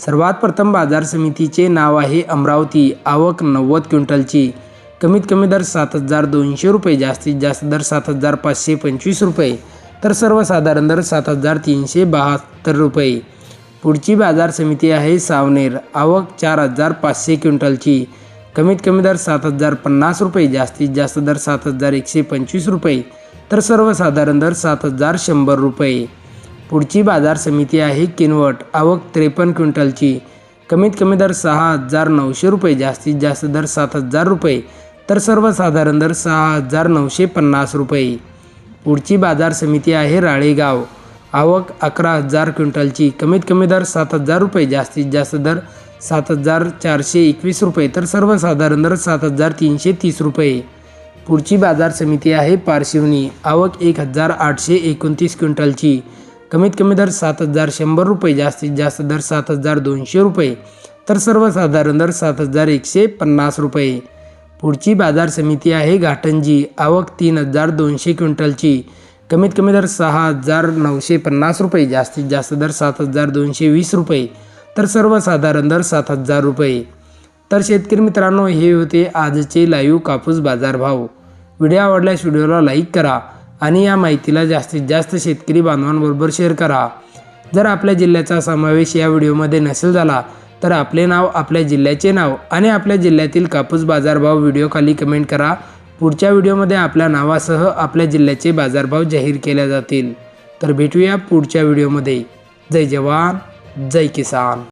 सर्वात प्रथम बाजार समितीचे नाव आहे अमरावती. आवक नव्वद क्विंटलची. कमीत कमी दर सात हजार दोनशे रुपये जास्तीत जास्त दर सात हजार पाचशे पंचवीस रुपये तर सर्वसाधारण दर सात हजार तीनशे बहात्तर रुपये. पुढची बाजार समिती आहे सावनेर. आवक चार हजार पाचशे क्विंटलची. कमीत कमी दर सात हजार पन्नास रुपये जास्तीत जास्त दर सात हजार एकशे पंचवीस रुपये तर सर्वसाधारण दर सात हजार शंभर रुपये. पुढची बाजार समिती आहे किनवट आवक त्रेपन्न क्विंटलची. कमीत कमी दर सहा हजार नऊशे रुपये जास्तीत जास्त दर सात हजार रुपये तर सर्वसाधारण दर सहा हजार नऊशे पन्नास रुपये. पुढची बाजार समिती आहे राळेगाव. आवक अकरा हजार क्विंटलची. कमीत कमी दर सात हजार रुपये जास्तीत जास्त दर सात हजार चारशे एकवीस रुपये तर सर्वसाधारण दर सात हजार तीनशे तीस रुपये. पुढची बाजार समिती आहे पारशिवनी. आवक एक हजार आठशे एकोणतीस क्विंटलची. कमीत कमी दर सात हजार शंभर रुपये जास्तीत जास्त दर सात हजार दोनशे रुपये तर सर्वसाधारण दर सात हजार एकशे पन्नास रुपये. पुढची बाजार समिती आहे घाटंजी आवक तीन हजार दोनशे क्विंटलची. कमीत कमी दर सहा हजार नऊशे पन्नास रुपये जास्तीत जास्त दर सात हजार दोनशे वीस रुपये तर सर्वसाधारण दर सात हजार रुपये. तर शेतकरी मित्रांनो हे होते आजचे लाईव्ह कापूस बाजारभाव. व्हिडिओ आवडल्यास व्हिडिओला लाईक करा. आणि या माहितीला जास्तीत जास्त शेतकरी बांधवांबरोबर शेअर करा. जर आपल्या जिल्ह्याचा समावेश या व्हिडिओमध्ये नसेल झाला तर आपले नाव आपल्या जिल्ह्याचे नाव आणि आपल्या जिल्ह्यातील कापूस बाजारभाव व्हिडिओ खाली कमेंट करा. पुढच्या व्हिडिओमध्ये आपल्या नावासह आपल्या जिल्ह्याचे बाजारभाव जाहीर केले जातील. तर भेटूया पुढच्या व्हिडिओमध्ये. जय जवान जय किसान.